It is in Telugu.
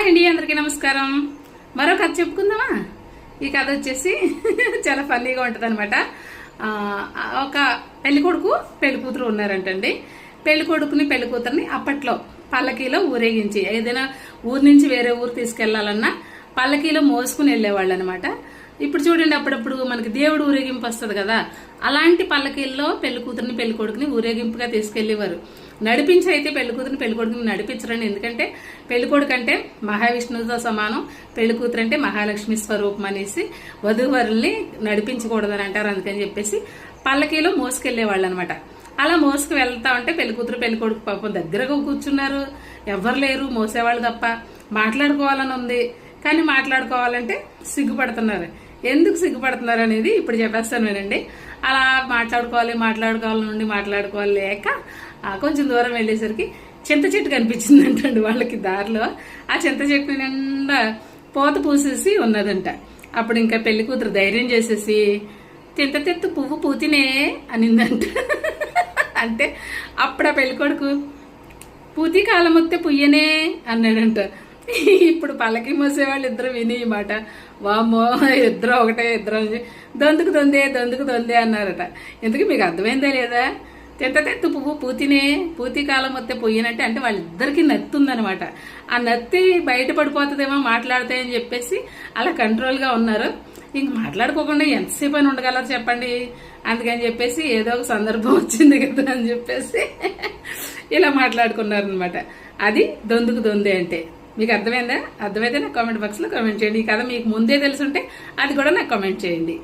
హాయ్ అండి అందరికీ నమస్కారం. మరో కథ చెప్పుకుందామా? ఈ కథ వచ్చేసి చాలా ఫన్నీగా ఉంటుంది అనమాట ఒక పెళ్ళి కొడుకు పెళ్ళి కూతురు ఉన్నారంటండి. పెళ్ళి కొడుకుని పెళ్ళి కూతురుని అప్పట్లో పల్లకీలో ఊరేగించి ఏదైనా ఊరు నుంచి వేరే ఊరు తీసుకెళ్ళాలన్నా పల్లకీలో మోసుకుని వెళ్ళేవాళ్ళు అనమాట ఇప్పుడు చూడండి అప్పుడప్పుడు మనకి దేవుడు ఊరేగింపు వస్తుంది కదా. అలాంటి పల్లకీల్లో పెళ్ళి కూతురుని పెళ్ళి కొడుకుని ఊరేగింపుగా తీసుకెళ్ళేవారు నడిపించి అయితే పెళ్ళి కూతురిని పెళ్ళి కొడుకుని నడిపించరండి ఎందుకంటే పెళ్ళి కొడుకు అంటే మహావిష్ణువుతో సమానం పెళ్ళి కూతురు అంటే మహాలక్ష్మి స్వరూపం అనేసి వధువరుల్ని నడిపించకూడదని అంటారు అందుకని చెప్పేసి పల్లకీలో మోసుకెళ్ళేవాళ్ళు అనమాట అలా మోసుకు వెళ్తా ఉంటే పెళ్ళి కూతురు పెళ్ళి కొడుకు పాపం దగ్గరగా కూర్చున్నారు. ఎవరు లేరు మోసేవాళ్ళు తప్ప. మాట్లాడుకోవాలని ఉంది. కానీ మాట్లాడుకోవాలంటే సిగ్గుపడుతున్నారు. ఎందుకు సిగ్గుపడుతున్నారు అనేది ఇప్పుడు చెప్పేస్తాను వినండి. అలా మాట్లాడుకోవాలి మాట్లాడుకోవాలి నుండి మాట్లాడుకోవాలి లేక ఆ, కొంచెం దూరం వెళ్ళేసరికి చింత చెట్టు కనిపించింది అంటండి వాళ్ళకి దారిలో. ఆ చింత చెట్టు నిండా పోత పూసేసి ఉన్నదంట. అప్పుడు ఇంకా పెళ్ళి కూతురు ధైర్యం చేసేసి తింత తెత్తు పువ్వు పూతినే అనిందంట. అంటే అప్పుడు ఆ పెళ్ళి కొడుకు పూతి కాలం వస్తే పుయ్యనే అన్నాడంట. ఇప్పుడు పల్లకి మోసేవాళ్ళు ఇద్దరు విని మాట. వామ్మో ఇద్దరు ఒకటే ఇద్దరు దొందుకు దొందే దొందుకు దొందే అన్నారట. ఎందుకు మీకు అర్థమైందా లేదా? తెత్త తుప్పు పూతినే పూతి కాలం వస్తే పోయినట్టే అంటే వాళ్ళిద్దరికి నత్తి ఉందనమాట ఆ నత్తి బయట పడిపోతుందేమో అని చెప్పేసి అలా కంట్రోల్గా ఉన్నారు. ఇంక మాట్లాడుకోకుండా ఎంతసేపు అని ఉండగలరు చెప్పండి. అందుకని చెప్పేసి ఏదో ఒక సందర్భం వచ్చింది కదా అని చెప్పేసి ఇలా మాట్లాడుకున్నారనమాట అది దొందుకు దొందే అంటే. మీకు అర్థమైందా? అర్థమైతే నాకు కామెంట్ బాక్స్లో కామెంట్ చేయండి. ఈ కథ మీకు ముందే తెలుసుంటే అది కూడా నాకు కామెంట్ చేయండి.